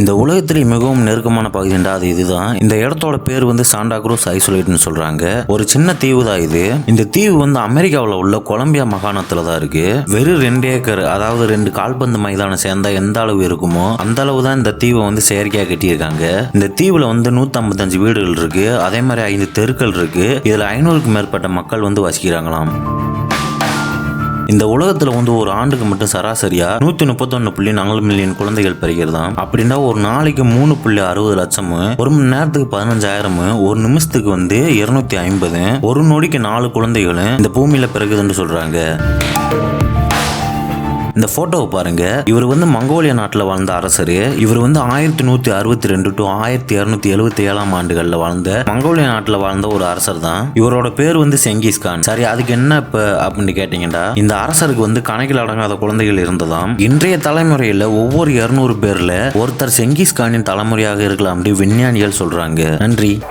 இந்த உலகத்திலே மிகவும் நெருக்கமான பகுதிண்டா அது இதுதான். இந்த இடத்தோட பேர் வந்து சாண்டா குரூஸ் ஐசோலேட்னு சொல்றாங்க. ஒரு சின்ன தீவு தான் இது. இந்த தீவு வந்து அமெரிக்காவில் உள்ள கொலம்பியா மாகாணத்துல தான் இருக்கு. வெறும் ரெண்டு ஏக்கர் அதாவது ரெண்டு கால்பந்து மைதானம் சேர்ந்தா எந்த அளவு இருக்குமோ அந்த அளவு தான் இந்த தீவை வந்து செயற்கையாக கட்டியிருக்காங்க. இந்த தீவுல வந்து 155 வீடுகள் இருக்கு. அதே மாதிரி ஐந்து தெருக்கள் இருக்கு. இதுல ஐநூறுக்கு மேற்பட்ட மக்கள் வந்து வசிக்கிறாங்களாம். இந்த உலகத்துல வந்து ஒரு ஆண்டுக்கு மட்டும் சராசரியா நூத்தி முப்பத்தொன்னு புள்ளி நாலு மில்லியன் குழந்தைகள் பிறக்கிறதாம். அப்படின்னா ஒரு நாளைக்கு மூணு புள்ளி அறுபது லட்சமும் ஒரு மணி நேரத்துக்கு பதினஞ்சாயிரமும் ஒரு நிமிஷத்துக்கு வந்து இருநூத்தி ஐம்பது ஒரு நொடிக்கு நாலு குழந்தைகளும் இந்த பூமியில பிறகுதுன்னு சொல்றாங்க. இந்த போட்டோவை பாருங்க. இவர் வந்து மங்கோலியா நாட்டில் வாழ்ந்த அரசர். இவர் வந்து ஆயிரத்தி நூத்தி அறுபத்தி ரெண்டு டு ஆயிரத்தி இருநூத்தி எழுபத்தி ஏழாம் ஆண்டுகள்ல வாழ்ந்த மங்கோலியா நாட்டில் வாழ்ந்த ஒரு அரசர் தான் இவரோட பேர் வந்து செங்கிஸ் கான். சரி அதுக்கு என்ன இப்ப அப்படின்னு கேட்டீங்கன்னா இந்த அரசருக்கு வந்து கணக்கில் அடங்காத குழந்தைகள் இருந்ததாம். இன்றைய தலைமுறையில ஒவ்வொரு இருநூறு பேர்ல ஒருத்தர் செங்கிஸ்கானின் தலைமுறையாக இருக்கலாம் அப்படி விஞ்ஞானிகள் சொல்றாங்க. நன்றி.